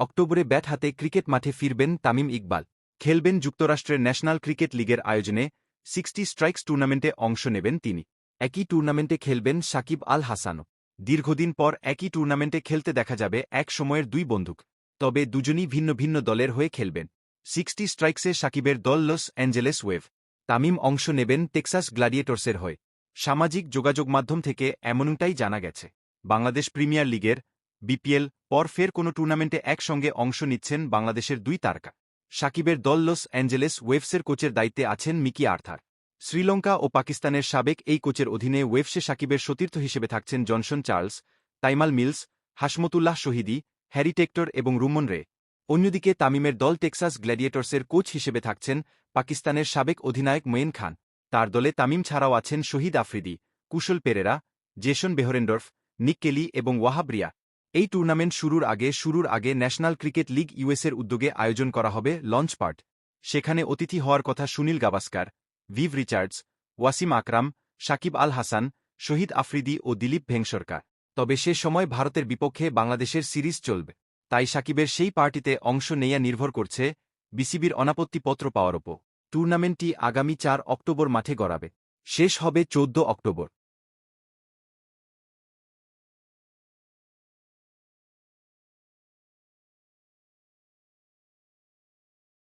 অক্টোবরে ব্যাট হাতে ক্রিকেট মাঠে ফিরবেন তামিম ইকবাল। খেলবেন যুক্তরাষ্ট্রের ন্যাশনাল ক্রিকেট লিগের আয়োজনে সিক্সটি স্ট্রাইকস টুর্নামেন্টে অংশ নেবেন তিনি। একই টুর্নামেন্টে খেলবেন সাকিব আল হাসানও। দীর্ঘদিন পর একই টুর্নামেন্টে খেলতে দেখা যাবে এক সময়ের দুই বন্দুক। তবে দুজনই ভিন্ন ভিন্ন দলের হয়ে খেলবেন। সিক্সটি স্ট্রাইকসে সাকিবের দল লস অ্যাঞ্জেলেস ওয়েভ। তামিম অংশ নেবেন টেক্সাস গ্ল্যাডিয়েটর্সের হয়ে। সামাজিক যোগাযোগ মাধ্যম থেকে এমনটাই জানা গেছে। বাংলাদেশ প্রিমিয়ার লিগের বিপিএল পর ফের কোনো টুর্নামেন্টে একসঙ্গে অংশ নিচ্ছেন বাংলাদেশের দুই তারকা। সাকিবের দল লস অ্যাঞ্জেলেস ওয়েভসের কোচের দায়িত্বে আছেন মিকি আর্থার। শ্রীলঙ্কা ও পাকিস্তানের সাবেক এই কোচের অধীনে ওয়েভসে সাকিবের সতীর্থ হিসেবে থাকছেন Johnson Charles, Tymal Mills Hashmatullah Shahidi, Harry Tector এবং রুমন রে। অন্যদিকে তামিমের দল টেক্সাস গ্ল্যাডিয়েটর্সের কোচ হিসেবে থাকছেন পাকিস্তানের সাবেক অধিনায়ক মঈন খান। তার দলে তামিম ছাড়াও আছেন Shahid Afridi, Kusal Perera, Jason Behrendorff, Nick Kelly এবং ওয়াহাবরিয়া এই টুর্নামেন্ট শুরুর আগে শুরুর আগে ন্যাশনাল ক্রিকেট লিগ ইউএসের উদ্যোগে আয়োজন করা হবে লঞ্চ পার্ট। সেখানে অতিথি হওয়ার কথা সুনীল গাভাস্কার, ভিভ রিচার্ডস, ওয়াসিম আকরাম, সাকিব আল হাসান, শহীদ আফ্রিদি ও দিলীপ ভেংসরকার। তবে সে সময় ভারতের বিপক্ষে বাংলাদেশের সিরিজ চলবে। তাই সাকিবের সেই পার্টিতে অংশ নেয়া নির্ভর করছে বিসিবির অনাপত্তিপত্র পাওয়ার ওপর। টুর্নামেন্টটি আগামী চার অক্টোবর মাঠে গড়াবে। শেষ হবে চৌদ্দ অক্টোবর।